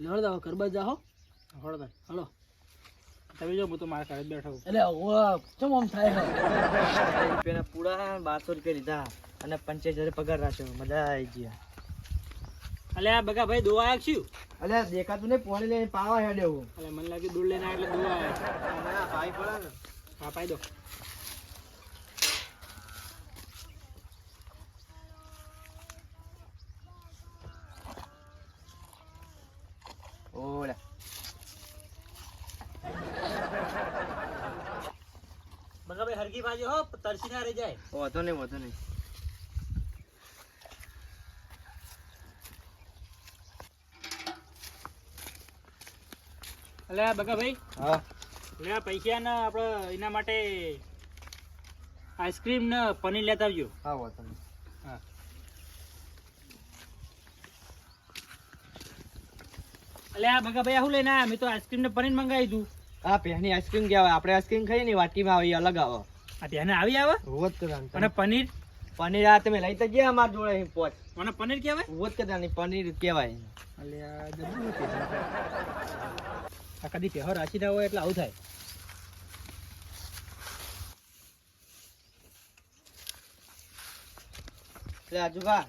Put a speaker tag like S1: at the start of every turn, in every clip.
S1: લડ દાવ કરવા જાહો
S2: હળો
S1: હલો.
S2: તમે જો હું તો મારા ઘરે બેઠો
S1: એટલે ઓ ચમ આમ થાય
S3: રૂપિયાના પૂરા બારસો રૂપિયા લીધા અને પંચાયત હજાર પગાર રાખ્યો. મજા આવી ગયા
S2: અલ્યા બગા ભાઈ દોવા આવ્યા છું
S3: અલ્યા દેખાતું નહીં પોણી લઈને પાવા હેડે હું.
S2: અલ્યા મને લાગ્યું દૂર લઈને એટલે દોવા આવ્યા
S3: ભાઈ પડે ને.
S2: હા પાઈ દો.
S3: ઓલા
S2: બગા ભાઈ હરકી ભાજી હો તરસી ના રહી જાય
S3: વધો નહીં વધો નહીં
S2: અલ્યા બગા ભાઈ.
S3: હા.
S2: લે પૈસા ને આપણે એના માટે આઈસ્ક્રીમ ને પનીર લેતા આવજો.
S3: હા વધો નહીં
S2: હા અલ્યા બગા ભાઈ હું લઈને મેં તો આઈસ્ક્રીમ ને પનીર મંગાવી હતું
S3: આ પહેની આઈસ્ક્રીમ કહેવાય. આપણે આઈસ્ક્રીમ ખાઈએ ને વાટીમાં આવી અલગ આવે.
S2: આ આવી આવે?
S3: હોત કરવાનું.
S2: અને પનીર?
S3: પનીર આ તમે લઈ તો ગયા અમાર જોડે પોચ.
S2: મને પનીર કહેવાય?
S3: હોત કરવાની પનીર કહેવાય.
S2: અલ્યા જબરું છે આ કદી પહેર રાશી ના હોય એટલે આવું થાય. હા.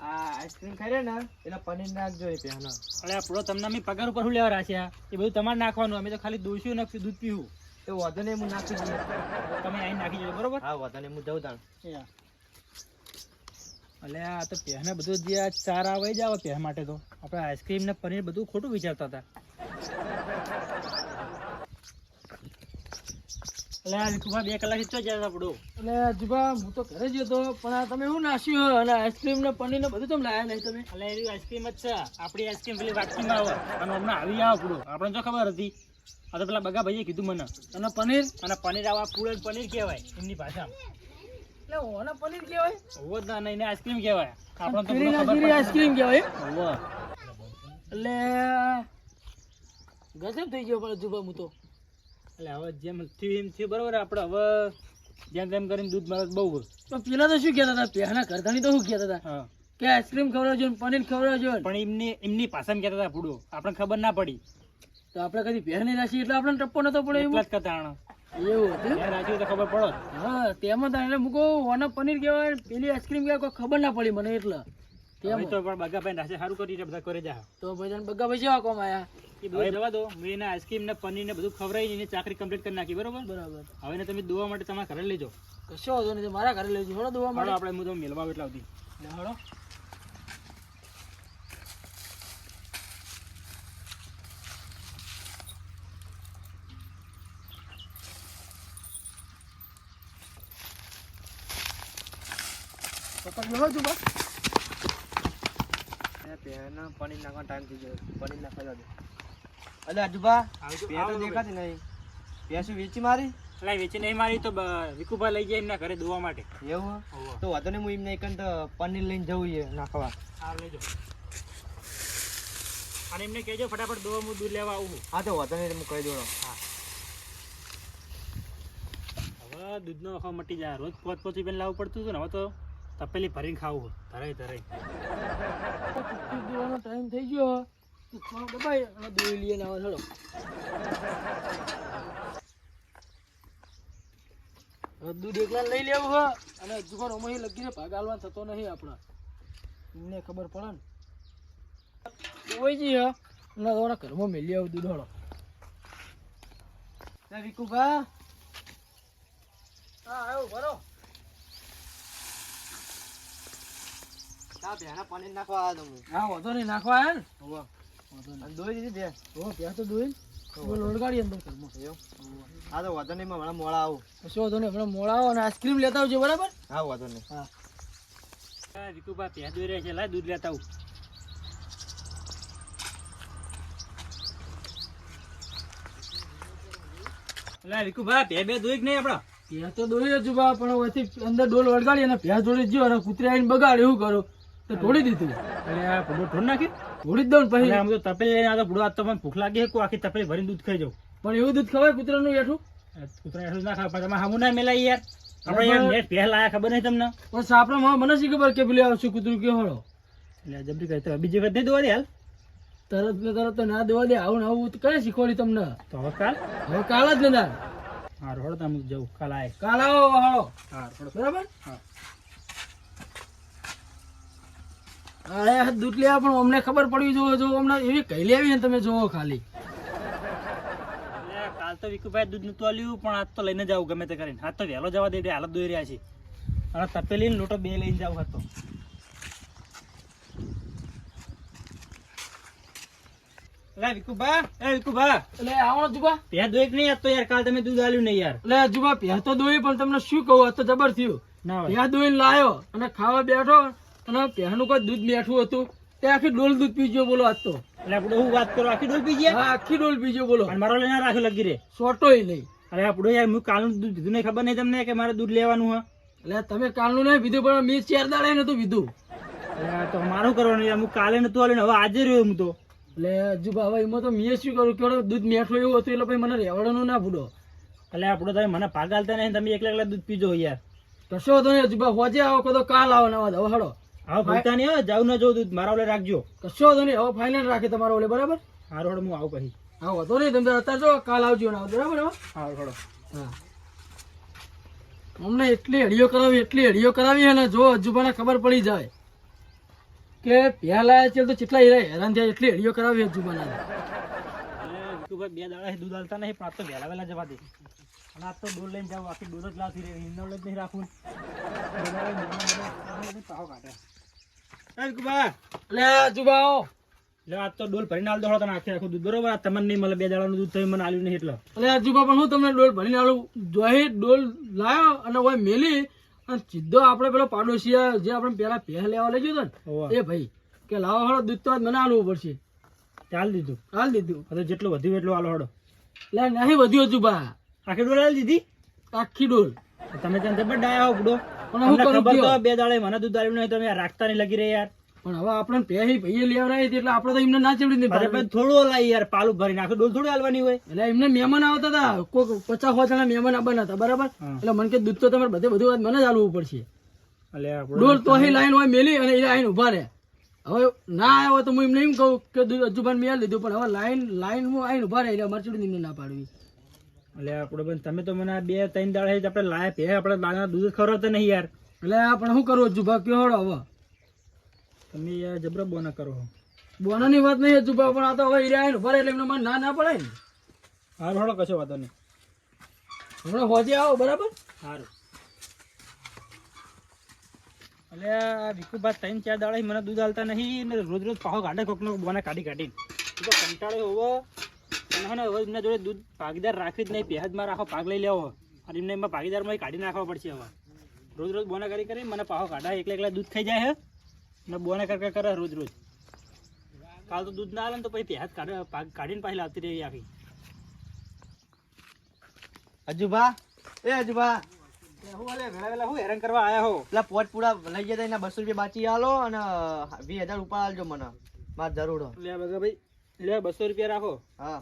S3: આ આઈસ્ક્રીમ ખાઈ ને એટલે પનીર નાખજો એ પહેનો
S2: અરે આપણો તમને અમે પગાર ઉપર શું લેવા રાખ્યા? એ બધું તમારે નાખવાનું અમે તો ખાલી દોસ્યું નાખશું દૂધ પીવું.
S3: તો વધુ હું નાખી દઉં.
S2: તમે અહીં નાખી દેજો બરોબર?
S3: હા વધુ હું જઉં તાણ.
S2: એટલે આ તો પહેને બધું જે ચાર આવે જ આવે પહે માટે તો. આપણે આઈસ્ક્રીમ ને પનીર બધું ખોટું વિચારતા હતા. એટલે વિકુભા બે કલાક જાય
S1: એટલે હું તો ઘરે જ હતો પણ આ તમે શું નાખ્યું અને આઈસ્ક્રીમ ને પનીર ને બધું તમે લાયા નહીં તમે?
S2: એટલે આઈસ્ક્રીમ જ છે. આપણી આઈસ્ક્રીમ પેલી વાટકીમાં આવે. અને હમણાં આવી આવે પૂરો. આપણે જો ખબર હતી. આ તો પેલા બગા ભાઈએ કીધું મને.
S1: અને પનીર?
S2: અને પનીર આવા પૂરણ પનીર કહેવાય એમની ભાષામાં.
S1: એટલે ઓના પનીર કહેવાય?
S2: હોવો ના નહીં આઈસ્ક્રીમ કહેવાય. આપણે તો ખબર
S1: આઈસ્ક્રીમ કહેવાય? એટલે ગજબ થઈ ગયો પણ જુબા હું તો.
S2: એટલે હવે જેમ થયું એમ થયું બરોબર? આપણે હવે જેમ તેમ કરીને દૂધ મળે બહુ
S1: તો પેલા તો શું કહેતા હતા? પહેલા કરતાની તો શું કહેતા હતા? કે આઈસ્ક્રીમ ખવડાવજો પનીર ખવડાવજો
S2: પણ એમની એમની પાસે કહેતા હતા પૂડો આપણે ખબર ના પડી.
S1: તો આપણે કદી પહેર નહીં રાખી એટલે આપણને ટપ્પો નતો પડે એવું
S2: જ કહેતા આણો.
S1: એવું હતું
S2: તો ખબર પડો.
S1: હા તેમાં તારે એટલે મૂકો ઓના પનીર કહેવાય પેલી આઈસ્ક્રીમ કહેવાય કોઈ ખબર ના પડી મને એટલે. તેમ
S2: તો પણ બગા ભાઈ રાશે સારું કરી બધા કરે જા
S1: તો ભાઈ બગા ભાઈ જેવા કોમ આયા?
S2: એ બધું જવા દો. મેં એને આઈસ્ક્રીમ ને પનીર ને બધું ખવડાવી ને ચાકરી કમ્પ્લીટ કરી નાખી બરોબર?
S1: બરાબર.
S2: હવે ને તમે દોવા માટે તમારા ઘરે લેજો
S1: કશો વાંધો નહીં મારા ઘરે લેજો હળો દોવા માટે.
S2: આપણે હું તમે મેળવા એટલા સુધી.
S1: હળો પકડ લો તું
S3: પનીર નાખવાનો ટાઈમ થઈ ગયો. પનીર નાખવા દો અલે આજુબા દેખાતી નહીં. વેચી મારી?
S2: એટલે વેચી નહીં મારી તો વિકુભાઈ લઈ જાય એમના ઘરે દોવા માટે.
S3: એવું? તો વાંધો નહીં હું એમને એક પનીર લઈને જવું છે નાખવા.
S2: હા અને એમને કહેજો ફટાફટ દોવા હું દૂધ લેવા આવું
S3: હા. તો વાંધો નહીં હું કહી દઉં
S2: હવે દૂધનો અખાવ મટી જાય. રોજ પોત રૂપિયા લાવવું પડતું હતું ને હવે તો તપેલી ભરીને ખાવું ધરાય ધરાય.
S1: દોવાનો ટાઈમ થઈ ગયો. દબાઈ અને દોઈ લઈને દૂધ એકલા લઈ લેવું હે. અને દુકાન ઓમાં લગીને ભાગ આલવાનો થતો નહીં આપણે. એમને ખબર પડે ને. હોય જી હે. ના તમારા ઘરમાં મેલી આવું દૂધ હળો
S3: વિકુભા
S1: હા આવ્યો બરો
S3: તા ભેણા પનીર નાખવા આવ્યો તો હા
S1: વાંધો નહીં નાખવા આયા ને?
S3: હોવે. અને દોઈ દીધી ભેંસ
S1: હો પ્યા તો દોઈ. લોડગાડી અંદર
S3: હા તો વાંધો નહીં હમણાં મોડા આવું.
S1: વાંધો નહીં હમણાં મોડા આવો અને આઈસ્ક્રીમ લેતા આવજો બરાબર?
S3: હા વાંધો નહીં.
S1: હા.
S2: વિકુભાઈ ત્યાં દોઈ રહ્યા છે. લાય દૂધ લેતા આવું. લા વિકુભાઈ બે બે દોઈ જ નહીં આપડા
S1: ભેંસ તો દોઈ જ બા પણ અંદર ડોલ વળગાડી અને ભેંસ જોડે જ્યો અને કૂતરી આવીને બગાડ એવું કરો? તો તોડી દીધું.
S2: અને આ ઢોર નાખી.
S1: તોડી જ દઉં પછી.
S2: આમ તો તપેલી લઈને આવતો આજ મને ભૂખ લાગી છે, આખી તપેલી ભરીને દૂધ ખાઈ જાઉં.
S1: પણ એવું દૂધ ખવાય કૂતરાનું એઠું
S2: કૂતરા એઠું ના ખાવ તમે હામું ના મેલાય યાર. આપણે યાર નેટ પહેલા આયા ખબર નહીં તમને?
S1: પણ સાપડા માં મને શી ખબર કે પેલી આવશે કૂતરું કે હળો?
S2: એટલે જબરી કહે તો બીજી વખત નહીં દોવા દે હાલ?
S1: તરત ને તરત તો ના દોવા દે આવું આવું તો કઈ શીખવાડી તમને?
S2: તો હવે કાલ?
S1: હવે કાલ જ ને તાર.
S2: હા રોડ તમે જવું કાલ આય.
S1: કાલ આવો હાલો
S2: હા
S1: બરાબર?
S2: હા.
S1: દૂધ લેવા પણ અમને ખબર પડવી જોવો જો અમને એવી કહી લેવી ને તમે જોવો ખાલી.
S2: કાલ તો વિકુભાઈ દૂધ નતું આલ્યું પણ આજ તો લઈને જાવ ગમે તે કરીને. આજ તો વહેલો જવા દે એટલે હાલત દોઈ રહ્યા છે. અને તપેલી લોટો બે લઈને જાવ હતો વિકુભા એ વિકુભા
S1: એટલે આવો જુબા.
S2: ત્યાં દોઈક નહીં? આજ તો યાર કાલ તમે દૂધ આલ્યું નહીં યાર.
S1: એટલે જુબા પ્યા તો દોઈ પણ તમને શું કહું? તો જબર થયું. પ્યા દોઈને લાયો અને ખાવા બેઠો. અને પહેલું કોઈ દૂધ મીઠું હતું? તે આખી ડોલ દૂધ પીજો બોલો આજ તો.
S2: એટલે આપણે હું વાત કરો? આખી ડોલ પીજે?
S1: હા આખી ડોલ પીજો બોલો.
S2: અને મારો લઈને રાખ્યો લગી રે.
S1: સોટોય નહીં.
S2: અરે આપણે યાર હું કાલનું દૂધ દીધું નહીં ખબર નહીં તમને કે મારે દૂધ લેવાનું હા
S1: એટલે તમે કાલનું નહીં પીધું પણ મેં ચાર દાડે નતું પીધું.
S2: તો મારું કરવાનું યાર હું કાલે નતું આલ્યું હવે આજે રહ્યો હું તો.
S1: એટલે જુબા હવે એમાં તો મેં શું કરું? કે દૂધ મેઠું એવું હતું એટલે પછી મને રેવાડવાનું ના ભૂલો.
S2: એટલે આપણો તમે મને પાગ આલતા નહીં તમે એકલા એકલા દૂધ પીજો યાર.
S1: કશો હતો નહીં જુબા હોજે આવો કદો કાલ આવો નવા હવે હડો.
S2: હવે ભૂલતા નહીં હો જાવ ન દૂધ મારા ઓલે રાખજો.
S1: કશો વાંધો નહીં. હવે ફાઇનલ રાખે તમારા ઓલે બરાબર?
S2: હારો હું આવું કહી
S1: હા વાંધો નહીં. તમે અત્યારે જો કાલ આવજો ને બરાબર હા?
S2: હારો હળો
S1: હા. અમને એટલી હડીઓ કરાવી એટલી હડીઓ કરાવી અને જો અજુબાને ખબર પડી જાય કે પહેલા છે તો કેટલા હેરા હેરાન થયા એટલી હડીઓ કરાવી
S2: વિકુભાઈ બે દાડા દૂધ આલતા નહીં પણ આજ તો વહેલા વહેલા જવા દે. અને આજ તો ડોલ લઈને જાવ બાકી ડોલ જ લાવતી રહી ઇન્નો જ નહીં રાખવું પાહો કાઢે. એ
S1: અજુબા
S2: લે આજ તો ડોલ ભરીને આલ દો તને આખે આખું દૂધ. બરોબર આ તમને નહીં મળે બે દાડાનું દૂધ તમે મને આલ્યું નહીં એટલે.
S1: એટલે અજુબા પણ હું તમને ડોલ ભરીને આલું? જોઈ ડોલ લાવ્યો અને ઓય મેલી અને સીધો આપણે પેલો પાડોશિયા જે આપણે પેલા પહે લેવા લઈ ગયો હતો. ને એ ભાઈ કે લાવો હળો દૂધ તો મને આલવું પડશે.
S2: ચાલ દીધું.
S1: ચાલ દીધું.
S2: હવે જેટલું વધ્યું એટલું આલો હળો.
S1: એટલે નહીં વધ્યું અજુબા
S2: આખી ડોલ આવી દીધી?
S1: આખી ડોલ.
S2: તમે ત્યાં જબર ડાયા હો બુડો.
S1: પણ હું
S2: ખબર તો બે દાડે મને દૂધ આલ્યું નહીં તમે રાખતા નહીં લગી રહ્યા યાર.
S1: પણ હવે આપણે પહેરી ભાઈએ લેવડાવી હતી એટલે આપણે તો એમને ના ચડ્યું નહીં
S2: અરે ભાઈ. થોડું લાઈ યાર પાલું ભરીને નાખે ડોલ થોડી હાલવાની હોય.
S1: એટલે એમને મહેમાન આવતા હતા. કોઈ પચાસ સો જણા મહેમાન આવવાના હતા બરાબર? એટલે મને કે દૂધ તો તમારે બધે બધું વાત મને જ હાલવું પડશે. ડોલ તો અહીં લાઈન હોય મેલી અને એ લાઈન ઊભા રહે. હવે ના આવ્યો તો હું એમને એમ કહું કે હજુ અજુબાન મેળ લીધું પણ હવે લાઈન લાઈન હું આઈને ઊભા રહે એટલે અમારે ચડી એમને ના પાડવી.
S2: અલે આપણે પણ તમે તો મને આ બે ત્રણ દાડા આપણે લાયા પે આપણે લાના દૂધ ખવડાવતા નહીં યાર.
S1: એટલે આપણે શું કરવું કયો હળો હવે.
S2: તમે યાર જબરો બોના કરો
S1: બોનાની વાત નહીં અજુબા પણ આ તો હવે હીરા ઊભા એટલે એમને મને ના ના પડે ને.
S2: હારું હળો કશો વાંધો નહીં.
S1: હમણાં હોજે આવો બરાબર?
S2: સારું એટલે આ વિકુભા ત્રણ ચાર દાડા મને દૂધ હાલતા નહીં ને રોજ રોજ પાહો કાઢે કોકનો બોના કાઢી કાઢીને. તો કંટાળો હોવો. અને હે હવે એમના જોડે દૂધ ભાગીદાર રાખવી જ નહીં પહેજમાં રાખો ભાગ લઈ લેવો. અને એમને એમાં ભાગીદારમાં કાઢી નાખવા પડશે હવે. રોજ રોજ બોના કરી કરી મને પાહો કાઢા એકલા એકલા દૂધ ખાઈ જાય અને બોના કર કર કરે રોજ રોજ. કાલ તો દૂધ ના આવે ને તો પછી પહેજ કાઢે કાઢીને પાછી લાવતી રહી આખી.
S4: અજુબા એ અજુબા
S2: હેરાન કરવા આયા હો
S4: પેલા પોટ પૂરા લઈ જતા એના બસો રૂપિયા બાચી આલો અને વીસ હજાર ઉપર આલજો મને. મારે જરૂર
S2: લે ભાઈ લે બસો રૂપિયા રાખો.
S4: હા.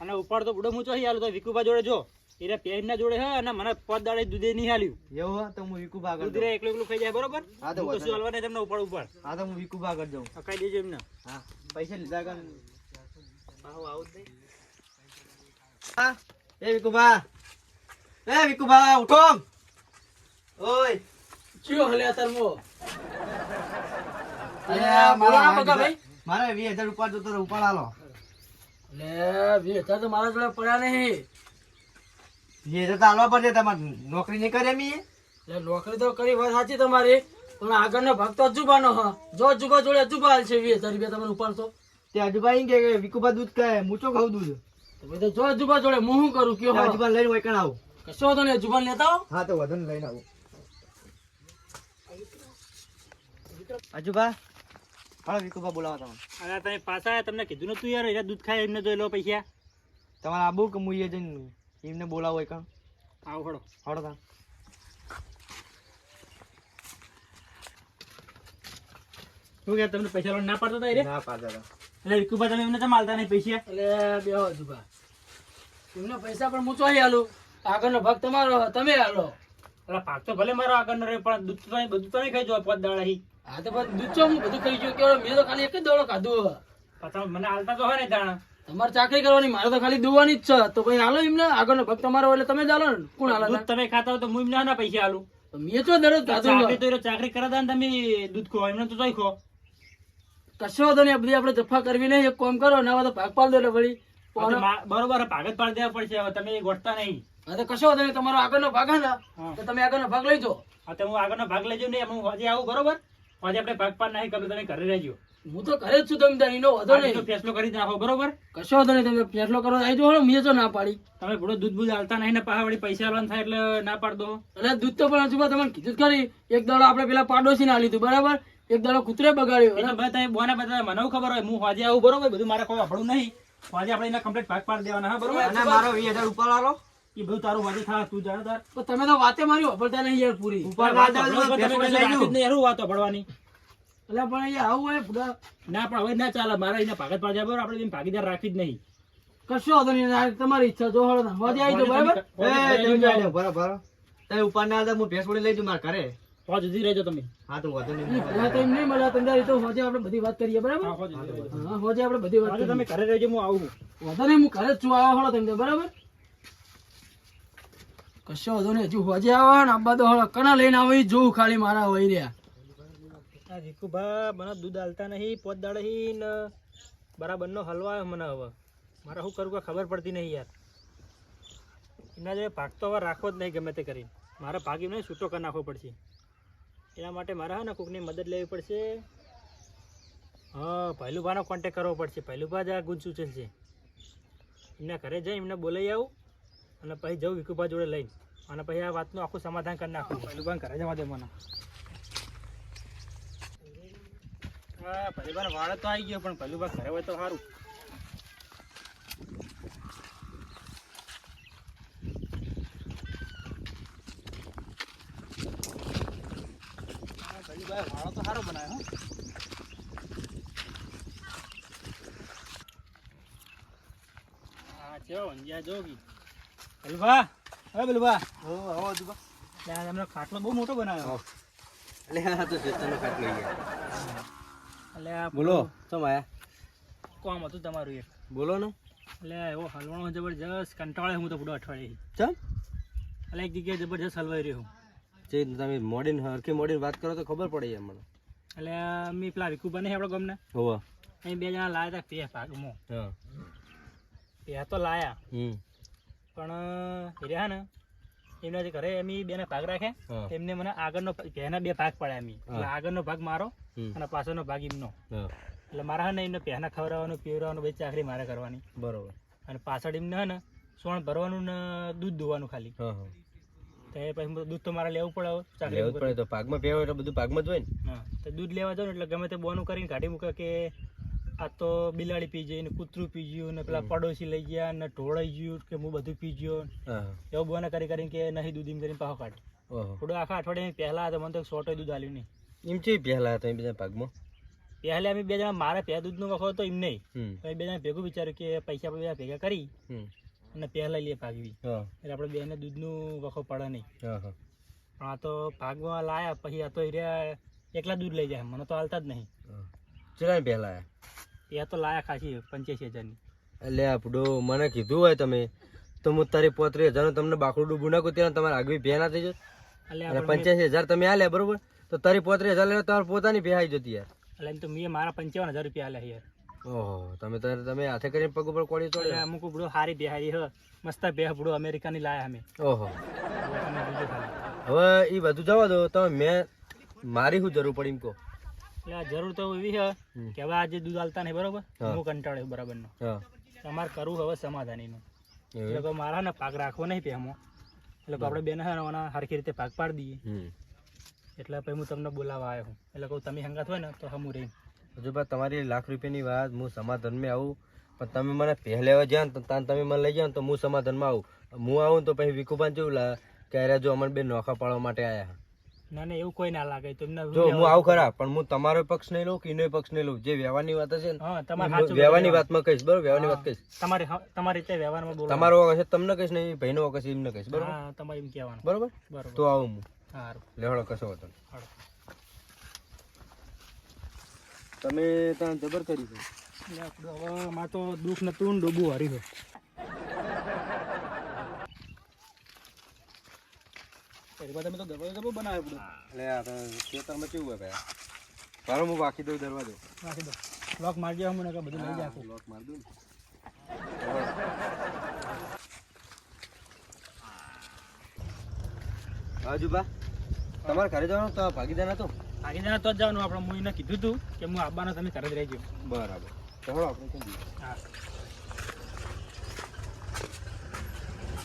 S2: અને ઉપાડ તો બુડો મૂચો હાલ તો વિકુબા જોડે જો. એટલે પેન ના જોડે હે અને મને પદ દાડે દૂધે નહીં હાલ્યું
S4: એવું તો હું વિકુબા કરી
S2: દૂધ એકલું એકલું ખાઈ જાય બરોબર?
S4: હા તો
S2: કશું હાલવા નહીં તમને ઉપાડ ઉપાડ
S4: હા તો હું વિકુબા કરી જાઉં.
S2: અકાઈ દેજો એમને.
S4: હા પૈસા લીધા કર આવું આવું જ હા એ વિકુબા. એ વિકુબા ઉઠો. ઓય.
S1: ચિયો હલે તરમો
S4: અરે મારે વીસ હજાર ઉપર જોતો તો ઉપર આલો.
S1: લે હજાર તો મારા જોડે પડ્યા નહીં.
S4: વીસ તો આલવા પડશે તમારે નોકરી નહીં કરે મી
S1: એટલે નોકરી તો કરી વાત સાચી તમારી પણ આગળનો ભાગ તો અજુબાનો હ. જો અજુબા જોડે અજુબા હાલ છે વીસ હજાર રૂપિયા તમે ઉપાડશો.
S4: તે અજુબા એમ કે વિકુબા દૂધ કહે મૂચો ખાવ દૂધ?
S1: તમે તો જો અજુબા જોડે હું શું કરું કયો.
S4: અજુબા લઈને વૈકણ આવું.
S1: કશો વધો ને અજુબાને લેતા આવો.
S4: હા તો વધુ લઈને આવું. અજુબા હાલો વિકુભા બોલાવો તમે.
S2: તમે પાછા તમને કીધું નતું યાર એના દૂધ ખાય એમને તો લો પૈસા.
S4: તમારે આબુ કે મુઈએ જઈને એમને બોલાવો વૈકણ
S2: આવો
S4: હળો. તા.
S2: શું કે તમને પૈસા લોન ના પાડતા હતા રે?
S4: ના પાડતા હતા.
S2: એટલે વિકુભા તમે એમને તો માલતા નહીં પૈસા.
S1: એટલે બે અજુબા એમને પૈસા પણ હું ચોહી આલું? આગળનો ભાગ તમારો તમે આલો.
S2: એટલે ભાગ તો ભલે મારો આગળ રહે પણ દૂધ તો બધું તો નહીં ખાઈ જવા પોત દાડા હી
S1: તો બધું દૂધ ચો હું બધું કહી ગયો કેવડો મેં તો ખાલી એક જ દોડો ખાધું હ.
S2: મને હાલતા તો હોય ને જાણ.
S1: તમારે ચાકરી કરવાની મારે તો ખાલી દુવાની જ છે. તો કઈ હાલો એમને આગળનો ભગ તમારો એટલે તમે જ હાલો ને. કોણ હાલો
S2: તમે ખાતા હો તો હું એમને ના પૈસા
S1: તો મેં ચો દરરોજ ખાધું
S2: ચાકરી તો ચાકરી કરતા ને તમે દૂધ ખો એમને તો તોય ખો.
S1: કશો વાંધો નહીં બધી આપણે જફા કરવી નહીં એક કામ કરો ના તો ભાગ પાડ દો એટલે વળી.
S2: બરોબર ભાગ જ પાડી દેવા પડશે હવે તમે ગોઠતા નહીં.
S1: હા તો કશો નહીં તમારો આગળનો ભાગ હે ને. તો તમે આગળનો ભાગ લઈ જો
S2: હા તો હું આગળનો ભાગ લઈ જાઉં ને હું આજે આવું બરોબર? આજે આપણે ભાગ પાડ નહીં કરું તમે ઘરે રહેજો.
S1: હું તો ઘરે જ છું તમે તાર એનો વધો નહીં.
S2: ફેસલો કરી નાખો બરોબર?
S1: કશો વધો નહીં તમે ફેસલો કરો આવી જો મેં તો ના પાડી.
S2: તમે પૂરો દૂધ બૂધ હાલતા નહીં ને પાછા વળી પૈસા આલવાના થાય એટલે ના પાડ દો.
S1: અને દૂધ તો પણ હજુ તમને કીધું કરી એક દાડો આપણે પેલા પાડોશી ના લીધું બરાબર? એક દાડો કૂતરે બગાડ્યો
S2: એટલે બધા તમે બોને બધા મને ખબર હોય હું આજે આવું બરોબર? બધું મારે કોઈ આપણું નહીં. આજે આપણે એના કમ્પ્લીટ ભાગ પાડી દેવાના હા બરોબર?
S4: અને મારો વીસ હજાર ઉપર આલો.
S2: એ બધું તારું વાજે થાય તું જાણે તાર.
S1: તો તમે તો વાતે મારી વાપરતા નહીં યાર પૂરી.
S4: ઉપર
S2: વાતો નહીં, વાતો ભણવાની.
S1: એટલે પણ અહીંયા આવું હોય
S2: ના પણ હવે ના ચાલે મારે એને ભાગત પાડ્યા બરાબર? આપણે ભાગીદાર રાખી જ નહીં.
S1: કશો વાંધો નહીં તમારી ઈચ્છા જો હળ વાજે આવી જાઓ બરાબર?
S4: એ તમે ઉપર ના આવતા હું ભેંસ વળી લઈ જઉં મારા ઘરે.
S2: સુધી રહેજો તમે.
S4: હા તો વાંધો નહીં.
S1: પેલા તો એમ નહીં મળ્યા તમે તો હોજે આપણે બધી વાત કરીએ બરાબર?
S2: હા, હોજ
S1: આપણે બધી વાત
S2: તમે ઘરે રહેજો હું આવું.
S1: વાંધો નહીં હું ઘરે જ છું આવો હળો તમને બરાબર? કશો વાંધો ને હજુ હોજે આવે ને આબા તો કણા લઈને આવે જોઉં ખાલી મારા હોય રહ્યા.
S2: ભીખુભા, મને દૂધ આલતા નહીં, પોત દાડે ને બરાબરનો હલવા મને હવે. મારે શું કરવું ખબર પડતી નહીં યાર. એના જે ભાગ તો હવે રાખવો જ નહીં ગમે તે કરીને. મારે ભાગ એમને છૂટો કરી નાખવો પડશે. એના માટે મારે હા ને કોકની મદદ લેવી પડશે. હા પહેલુભાનો કોન્ટેક કરવો પડશે. પહેલુભા જ આ સૂચન છે એમના ઘરે જઈ એમને બોલાવી આવું. અને પછી જવું વિકુભા જોડે લઈને અને પછી આ વાતનું આખું સમાધાન કરી નાખું પહેલુભાને ઘરે જવા દે મને હા પહેલીવાર વાળ તો આવી ગયો પણ પહેલીવાર ઘરે હોય તો સારું હા, પહેલીવાર વાળો તો સારો બનાવ્યો હો. ચેવો ઊંધિયા જોગી. પહેલીવાર, હે પહેલીવાર.
S4: હો આવો દુબા
S2: આ એમનો ખાટલો બહુ મોટો બનાવ્યો.
S4: એટલે આ તો શેતાનનો ખાટલો
S2: એટલે આ
S4: બોલો. તો આયા
S2: કોમ હતું તમારું એક.
S4: બોલો ને.
S2: એટલે એવો હલવાનો જબરજસ્ત કંટાળે હું તો પૂરો અઠવાડિયે.
S4: ચમ?
S2: એટલે એક જગ્યાએ જબરજસ્ત હલવાઈ રહ્યો
S4: જે તમે મોડીન હરખી મોડીન વાત કરો તો ખબર પડે યાર મને
S2: એટલે મેં પેલા વિકુ બને આપણે ગમને.
S4: હોવા.
S2: અહીં બે જણા લાયા હતા પે
S4: હા.
S2: પે તો લાયા.
S4: હમ.
S2: પણ રહ્યા ને એમના જે ઘરે એમ બેને ભાગ રાખે એમને મને આગળનો પહેના બે ભાગ પડ્યા એમ એટલે આગળનો ભાગ મારો અને પાછળનો ભાગ એમનો. એટલે મારા ને એમને પહેના ખવડાવવાનું પીવડાવવાનું બધી ચાકરી મારે કરવાની.
S4: બરોબર.
S2: અને પાછળ એમને હે ને સોણ ભરવાનું ને દૂધ દોવાનું ખાલી. તો એ પછી દૂધ તો મારે લેવું પડે ચાકરી
S4: લેવું પડે તો ભાગમાં પીવો એટલે બધું ભાગમાં જ હોય ને?
S2: તો દૂધ લેવા જાવ ને એટલે ગમે તે બોનું કરીને કાઢી મૂકે કે આ તો બિલાડી પી જઈ ને કૂતરું પી ગયું ને પેલા પડોશી લઈ ગયા ને ઢોળાઈ ગયું કે હું બધું પી ગયો. એવું બોને કરી કરીને કે નહીં દૂધ એમ કરીને પાહો કાઢ. થોડું આખા અઠવાડિયા પહેલા હતા મને તો સોટો દૂધ આલ્યું નહીં.
S4: એમ છે પહેલા હતા એ બધા ભાગમાં?
S2: પહેલા અમે બે જણા મારે દૂધ દૂધનો વખો હતો એમ નહીં. બે જણા ભેગું વિચાર્યું કે પૈસા બધા ભેગા કરી અને પહેલા લઈએ ભાગવી. એટલે આપણે બેને દૂધનું વખો પડે નહીં. પણ આ તો ભાગવા લાયા પછી આ તો એ રહ્યા એકલા દૂધ લઈ જાય મને તો હાલતા જ નહીં.
S4: ચલા પહેલા
S2: એ તો લાયા ખાસી પંચ્યાસી હજારની.
S4: એટલે આપડો મને કીધું હોય તમે. તો હું તારી પોત્રીસ હજાર તમને બાકડું ડૂબું નાખું ત્યાં તમારે આગવી ભે ના થઈ જશે.
S2: એટલે
S4: અને પંચ્યાસી હજાર તમે આલે બરોબર? તો તારી પોત્રીસ હજાર લેવા તમારે પોતાની ભે આવી જતી યાર.
S2: એટલે એમ તો મેં મારા પંચાવન હજાર રૂપિયા આલ્યા યાર.
S4: ઓહો તમે તારે તમે હાથે કરીને પગ ઉપર
S2: કોડી
S4: તોડે
S2: અમુક બડો હારી બેહારી હ. મસ્ત બે બડો અમેરિકાની લાયા અમે.
S4: ઓહો.
S2: હવે
S4: એ બધું જવા દો તમે મેં મારી શું જરૂર પડી એમ કહો.
S2: એટલે આ જરૂર તો એવી છે કે હવે આજે દૂધ આલતા નહીં બરોબર?
S4: હું.
S2: કંટાળ્યો બરાબર
S4: નો
S2: તમારે કરવું હવે સમાધાની
S4: નું
S2: એટલે તો મારા ને પાક રાખવો નહીં પેમો એટલે આપડે આપણે બેને હરખી રીતે પાક પાડી દઈએ. એટલે પછી હું તમને બોલાવવા આવ્યો હું એટલે કહું તમે હંગાત હોય ને તો હમું રહી.
S4: હજુ ભાઈ તમારી લાખ રૂપિયાની વાત હું સમાધાનમાં આવું. પણ તમે મને પહેલે જ્યાં તો તમે મને લઈ જાઓ ને તો હું સમાધાનમાં આવું. હું આવું તો પછી વિકુભાન જેવું ક્યારે જો અમને બે નોખા પાડવા માટે આયા
S2: ના ના એવું કોઈ ના લાગે. તમને
S4: જો હું આવું ખરા પણ હું તમારો પક્ષ નહીં લઉં કે એનો પક્ષ નહીં લઉં? જે વ્યવહારની વાત હશે ને વ્યવહારની વાતમાં કહીશ બરોબર વ્યવહારની વાત કહીશ.
S2: તમારી તમારી રીતે વ્યવહારમાં બોલો
S4: તમારો વખત હશે તમને કહીશ નહીં ભાઈનો વખત હશે એમને કહીશ બરોબર?
S2: તમારે એમ કહેવાનું.
S4: બરોબર?
S2: બરોબર.
S4: તો આવું હું.
S2: સારું
S4: લેવડો કશો હતો. તમે ત્યાં જબર કરી છે?
S2: હવે તો દુઃખ નતું ડૂબું હારી હોય તમે તો દરવાજો તો બનાવ્યો બધો.
S4: એટલે આ તો ખેતરમાં કેવું હોય ભાઈ? ચાલો હું બાકી દઉં દરવાજો.
S2: નાખી દો. લોક મારજો મને બધું લઈ જાય
S4: લોક માર દઉં ને. હા. તમારે ઘરે જવાનું તો ભાગીદાર હતો
S2: ભાગીદાર તો જ જવાનું આપણે હું એને કીધું તું કે હું આવવાનો તમે ઘરે જ રહેજો.
S4: બરાબર. ચાલો આપણે કેમ
S2: હા.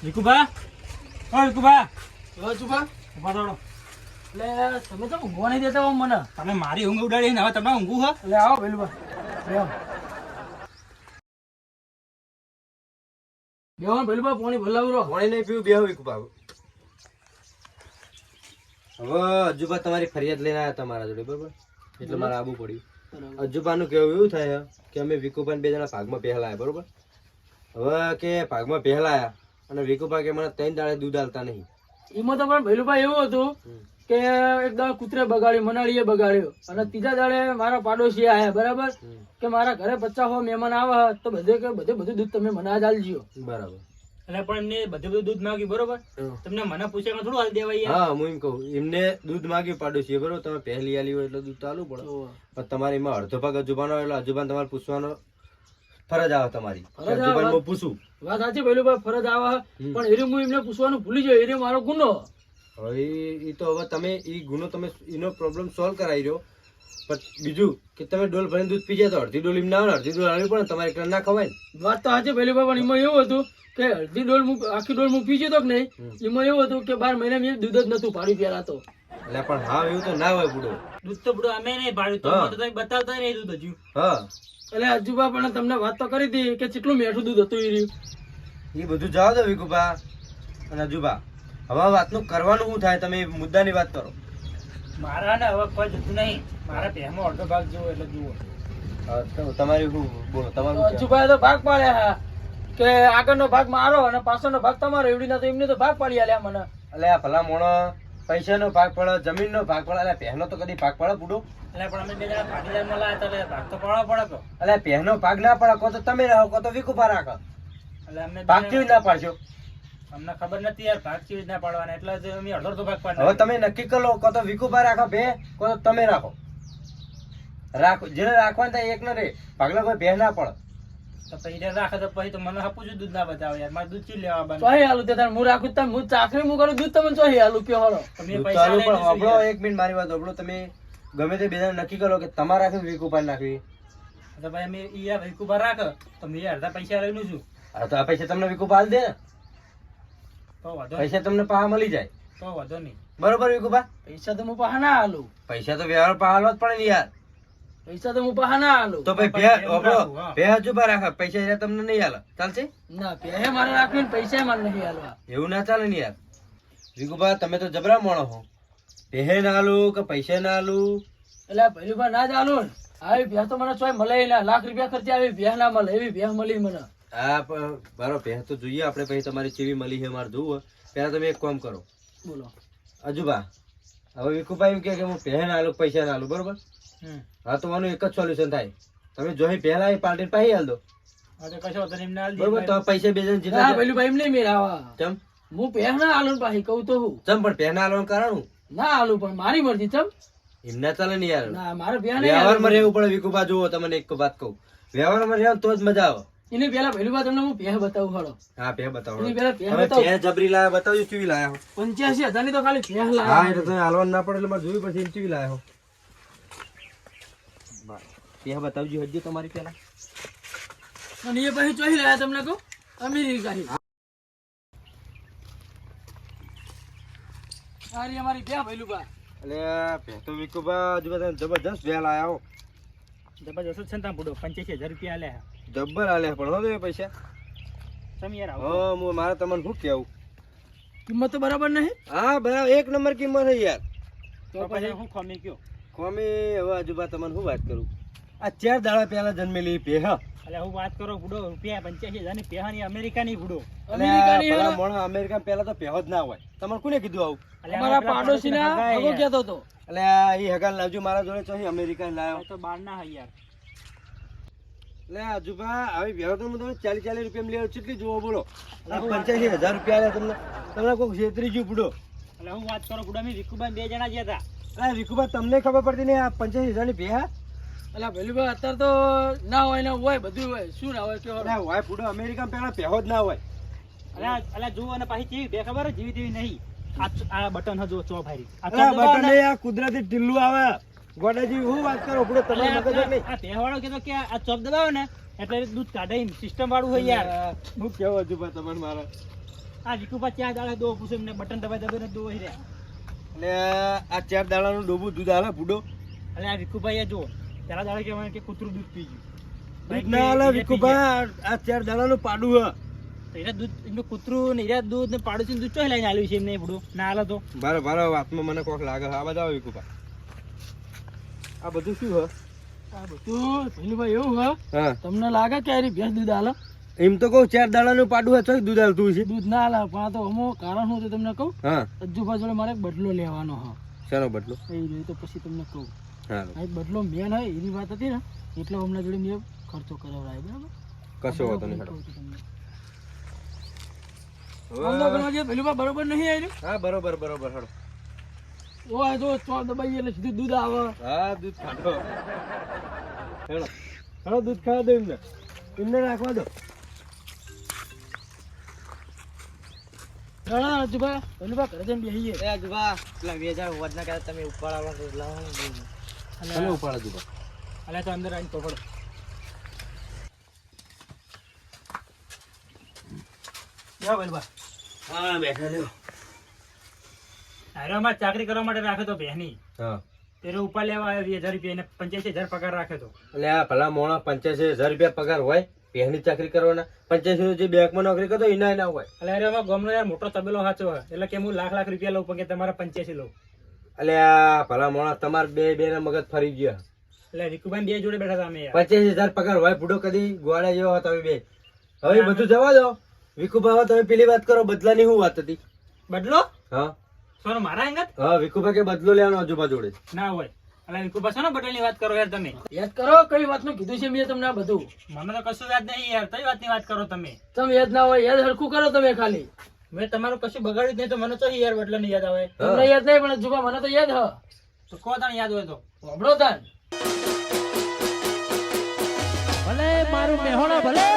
S2: વિકુભા? હા થોડો
S1: એટલે તમે તો ઊંઘવા નહીં દેતા હો મને.
S2: તમે મારી ઊંઘ ઉડાડી ને હવે તમે ઊંઘું હો.
S1: એટલે આવો પેલું બેહો. પેલું પાણી ભલાવું
S4: પાણી નહીં પીવું બેહો બાબુ હવે અજુબા તમારી ફરિયાદ લઈને આવ્યા તમારા જોડે બરોબર? એટલે મારે આવવું પડ્યું. અજુબાનું કેવું એવું થાય કે અમે વિકુભાઈ બે જણા ભાગમાં પહેલા આવ્યા બરોબર? હવે કે ભાગમાં પહેલા આયા અને વિકુભા કે મને ત્રણ દાડે દૂધ આલતા નહીં.
S1: એમાં તો પણ ભૈલુભાઈ એવું હતું કે એકદમ કૂતરે બગાડ્યું મનાળીએ બગાડ્યો. અને ત્રીજા દાડે મારા પાડોશી આયા બરાબર? કે મારા ઘરે પચાસ મહેમાન આવે તો બધે કે બધે બધું દૂધ તમે મને આજ આલજો.
S4: બરાબર.
S2: એટલે પણ એમને બધું બધું દૂધ માગ્યું બરોબર? તમને મને પૂછે થોડું હાલ દેવાય
S4: હા હું એમ કહું એમને દૂધ માંગ્યું પાડોશી બરોબર? તમે પહેલી આલી હોય એટલે દૂધ ચાલુ પડે. પણ તમારે એમાં અડધો ભાગ અજુબાનો એટલે અજુબાન તમારે પૂછવાનો ફરજ આવે તમારી. અજુબાન પૂછું?
S1: વાત સાચી ભાઈ ફરજ આવે. પણ એરી હું એમને પૂછવાનું ભૂલી ગયો એરી મારો ગુનો.
S4: હવે એ તો હવે તમે એ ગુનો તમે એનો પ્રોબ્લેમ સોલ્વ કરાવી રહ્યો. પણ બીજું કે તમે ડોલ ભરીને દૂધ પી જાય તો અડધી ડોલ એમ ના આવે ને અડધી ડોલ આવી પણ તમારે એકલા ના ખવાય ને.
S1: વાત તો સાચી ભાઈ પણ એમાં એવું હતું કે અડધી ડોલ હું આખી ડોલ હું પી જતો કે નહીં? એમાં એવું હતું કે બાર મહિના મેં દૂધ જ નતું પાડી પેલા તો.
S4: એટલે પણ હા એવું તો ના હોય બુડો.
S2: દૂધ તો બુડો અમે નહીં પાડ્યું તો તમે બતાવતા નહીં દૂધ હજુ.
S4: હા.
S1: એટલે અજુબા પણ તમને વાત તો કરી હતી કે કેટલું મીઠું દૂધ હતું એ રહ્યું.
S4: એ બધું જવા દો વિકુભા અને અજુબા હવે વાતનું કરવાનું શું થાય? તમે મુદ્દાની વાત કરો.
S2: મારા ને હવે કોઈ જતું નહીં. મારા પહેમાં અડધો ભાગ જુઓ એટલે જુઓ.
S4: તો તમારી શું બોલો? તમારું
S1: અજુભાઈ તો ભાગ પાડ્યા હા. કે આગળનો ભાગ મારો અને પાછળનો ભાગ તમારો. એવડી ના તો એમને તો ભાગ પાડી આલ્યા મને.
S4: એટલે આ ભલા મોણો પૈસાનો ભાગ પડે જમીનનો ભાગ પડે એટલે પહેલો તો કદી ભાગ પડે બુડો?
S2: એટલે પણ અમે બે ભાગીદાર મળ્યા એટલે ભાગ તો પાડવો પડે તો.
S4: એટલે પહેનો ભાગ ના પડે કો તો તમે રહો કો તો વિકુભા રાખો.
S2: એટલે અમે
S4: ભાગ કેવી ના પાડશો?
S2: અમને ખબર નથી યાર ભાગ કેવી રીતના પાડવાના એટલે જ અમે અડધો તો ભાગ પાડી
S4: હવે તમે નક્કી કરો કો તો વિકુભા રાખો બે કો તો તમે રાખો. રાખો જેને રાખવાનું થાય એક ન રે. ભાગલા કોઈ ભે ના પડે.
S2: તો પછી રાખે તો પછી તો મને હપું દૂધ ના બતાવે યાર. મારે દૂધ ચી લેવા બને.
S1: તે તાર હું રાખું તમે હું ચાકરી હું કરું દૂધ તમે ચોહી હળો
S2: તમે પૈસા
S4: પણ એક મિનિટ મારી વાત હબળો તમે ગમે તે બે નક્કી કરો કે તમારે રાખવી વિકુભા નાખવી.
S2: તો ભાઈ અમે ઈ યાર ભીખું ભર તો મેં અડધા પૈસા લઈને છું.
S4: હા તો આ પૈસા તમને હાલ દે
S2: તો વાંધો
S4: પૈસા તમને પાહા મળી જાય.
S2: તો વાંધો નહીં.
S4: બરોબર વિકુભા
S1: પૈસા તો હું પાહા ના હાલું
S4: પૈસા તો વ્યવહાર પાહા જ પડે ને યાર.
S1: પૈસા તો હું પાહા ના
S4: તો ભાઈ
S2: પણ
S4: બે
S2: એમ
S4: હબળો
S2: રાખવું, હા.
S4: બે હજુ રાખે પૈસા એ તમને નહીં આલે. ચાલશે?
S1: ના પેહે મારે રાખવી ને પૈસા મારે નહીં આલવા.
S4: એવું ના ચાલે ને યાર. રીગુભા તમે તો જબરા મોણો હો. પેહે ના આલું કે પૈસા ના આલું?
S1: એટલે પહેલી ના જ ને. આવી ભેહ તો મને ચોય મળે ના લાખ રૂપિયા ખર્ચે આવી ભેહ ના મળે એવી ભેહ મળી મને.
S4: હા પણ બરો ભેહ તો જોઈએ આપણે પછી તમારી ચીવી મળી છે મારે જોવું પેલા તમે એક કામ કરો.
S1: બોલો.
S4: અજુબા હવે વિકુભાઈ એમ કે હું પહેન ના આલું પૈસા ના આલું બરોબર? હા તો આનું એક જ સોલ્યુશન થાય. તમે જોઈ પહેલા પાર્ટી પાહી હાલ દો. બરોબર તો પૈસા બે જણ જીતા
S1: પેલું ભાઈ નહીં મેળાવા.
S4: ચમ?
S1: હું પેહ ના હાલું ને કહું તો હું.
S4: ચમ પણ પહે ના કારણ
S1: ના હાલું પણ મારી મરજી ચમ?
S4: ચાલે ને યાર
S1: ના મારે પેહ
S4: વ્યવહારમાં રહેવું પડે વિકુભા જુઓ તમને એક વાત કહું. વ્યવહારમાં રહેવું તો જ મજા આવે.
S1: એને પેલા પહેલી વાર તમને હું પેહ બતાવું ખરો
S4: હા પે બતાવો.
S1: એની પેલા પેહ
S4: તમે જબરી લાયા બતાવજો કેવી લાયા હો.
S1: પંચ્યાસી હજારની તો ખાલી પેહ
S4: હા એટલે તમે હાલવાનું ના પડે એટલે મારે જોવી પડશે કેવી લાયા પે બતાવજો હજુ તમારી પેલા
S1: અને એ પછી ચોહી રહ્યા તમને કહું અમેરિકા અમારી
S4: એટલે હજુ બધા જબરજસ્ત વેલ હો.
S2: જબરજસ્ત છે ને ત્યાં પંચ્યાસી હજાર રૂપિયા આલ્યા
S4: જબ્બર આલે પણ હો તો પૈસા?
S2: તમે યાર
S4: હા હું મારે તમને શું કહેવું?
S1: કિંમત તો બરાબર નહીં?
S4: હા બરાબર એક નંબર કિંમત છે યાર.
S2: તો પછી હું ખોમી કયો?
S4: ખોમી હવે અજુબા તમને શું વાત કરું? આ ચાર દાડા પહેલા જન્મેલી પે હા
S2: એટલે હું વાત કરો બુડો રૂપિયા પંચ્યાસી હજારની બુડો
S4: અમેરિકા પહેલા તો પહેલો જ ના હોય. તમારે કોને કીધું આવું?
S1: અમારા
S2: પેલા
S1: પાડોશીના
S2: હગાઈ
S1: ભગો કહેતો હતો.
S4: એટલે આ ઈ લાવજો મારા જોડે તો અમેરિકા લાવ્યો
S2: તો બાર ના હોય યાર.
S4: લે આજુબા આવી વ્યવહાર તો તમે ચાલીસ ચાલીસ રૂપિયા લેવા કેટલી જોવો બોલો? પંચ્યાસી હજાર રૂપિયા તમને. તમને કોઈ છેતરી ગયું પૂડો
S2: એટલે હું વાત કરો ગુડા મેં વિકુભાઈ બે જણા ગયા હતા.
S4: વિકુબા તમને ખબર પડતી નહીં આ પંચ્યાસી હજારની ભેહા?
S1: અલા ભેલુભાઈ અત્યારે તો ના હોય ને હોય બધું હોય. શું ના હોય કેવા
S4: અરે વાય પૂડો અમેરિકા પહેલા પહેવો જ ના હોય.
S2: અલા અલા જુઓ અને પાછી કેવી બે ખબર? જીવી તેવી નહીં. આ બટન હજુ ચો ભાઈ આ
S4: અરે
S2: ચોપ દબાવો
S4: બટન
S2: ને,
S4: આ કુદરતી ઢીલું આવે. ગોડાજી હું વાત કરો? પૂડો તમે મગજ નહીં.
S2: આ તહેવારો કીધો કે આ ચોપ દબાવો ને એટલે દૂધ કાઢે સિસ્ટમ વાળું હોય યાર.
S4: હું કેવું અજુબા તમને મારા?
S2: આ વિકુભા ચાર દાડે દો પૂછે એમને બટન દબાઈ દબાઈને દો રહ્યા.
S4: એટલે આ ચાર દાડાનું ડોબું દૂધ આવે ફૂડો.
S2: એટલે આ વિકુભાઈ જો પેલા દાડે કહેવાય કે કૂતરું દૂધ પી ગયું.
S4: દૂધ ના આલે વિકુભા આ ચાર દાડાનું પાડું હ.
S2: એટલે દૂધ એમનું કૂતરું ને એરા દૂધ ને પાડોશી દૂધ ચોય લઈને આવ્યું છે એમને એ ના આલે તો.
S4: બારો બારો વાતમાં મને કોક લાગે આ બધા વિકુભા આ બધું શું હ?
S1: આ બધું ભેલુભાઈ એવું
S4: હા.
S1: તમને લાગે કે આરી ભેંસ દૂધ આલે?
S4: એમ તો કહું ચાર દાડાનું પાડું હે ચોય દૂધ આલતું છે
S1: દૂધ ના આલે પણ આ તો અમો કારણ છે તમને કહું?
S4: હા.
S1: અજ્જુભા જોડે મારે બદલો લેવાનો હા.
S4: શાનો બદલો?
S1: એ તો પછી તમને કહું.
S4: હા
S1: આ બદલો મેન હોય એની વાત હતી ને એટલે હમણાં જોડે મેં ખર્ચો કરાવડાયો બરાબર?
S4: કશો વાંધો નહીં હેડો.
S1: પેલા બરોબર નહીં આવ્યું
S4: હા બરોબર બરોબર હેડો.
S1: ઓ આ જો ચોળ દબાઈ એટલે સીધું દૂધ આવે.
S4: હા દૂધ ખાડો. હેડો. હેડો દૂધ ખાવા દે એમને. એમને રાખવા દો.
S1: ઘણા અજ્જુભા ભેલુભા ઘરે જઈને બેસીએ
S4: ચાલો ઉપાડો દૂધ
S2: એટલે તો અંદર આવીને પકડો. જાઓ ભેલભા.
S4: હા બેઠા લ્યો
S2: હારે ચાકરી કરવા માટે રાખે તો બહેની.
S4: હા.
S2: તેરે ઉપર લેવા આવ્યો વીસ હજાર રૂપિયા એને પંચ્યાસી હજાર પગાર રાખે તો.
S4: એટલે આ ભલા મોણા પંચ્યાસી હજાર રૂપિયા પગાર હોય પહેલી ચાકરી કરવાના. પંચ્યાસી જે બેંકમાં નોકરી કરતો એના એના હોય.
S2: એટલે અરે અમારા ગામનો યાર મોટો તબેલો સાચો હોય. એટલે કે હું લાખ લાખ રૂપિયા લઉં પણ કે તમારા પંચ્યાસી લઉં.
S4: એટલે ભલા મોણા તમાર બે બે ને મગજ ફરી ગયા.
S2: એટલે વિકુભાઈ બે જોડે બેઠા હતા અમે યાર.
S4: હજાર પગાર હોય બુડો કદી ગોળા જેવો હતો તમે બે. હવે બધું જવા દો. વિકુભાઈ તમે પેલી વાત કરો બદલાની શું વાત હતી?
S2: બદલો?
S4: હા.
S2: સોનો મારા અંગત?
S4: હા વિકુભા કે બદલો લેવાનો અજુબા જોડે.
S2: ના હોય. અલા વિકુભાઈ સોનો બદલની વાત કરો યાર તમે.
S1: યાદ કરો કઈ વાતનું કીધું છે મેં તમને આ બધું?
S2: મને તો કશું યાદ નહીં યાર કઈ વાતની વાત કરો તમે?
S1: તમે યાદ ના હોય યાદ હરખું કરો તમે ખાલી.
S2: મેં તમારું કશું બગાડ્યું જ નહીં તો મને તો યાર બદલાની યાદ આવે.
S1: તમને યાદ નહીં પણ જુબા મને તો યાદ હ.
S2: તો કો તાણ યાદ હોય તો?
S1: વાપરો તાન ભલે મારું મેહોણા ભલે.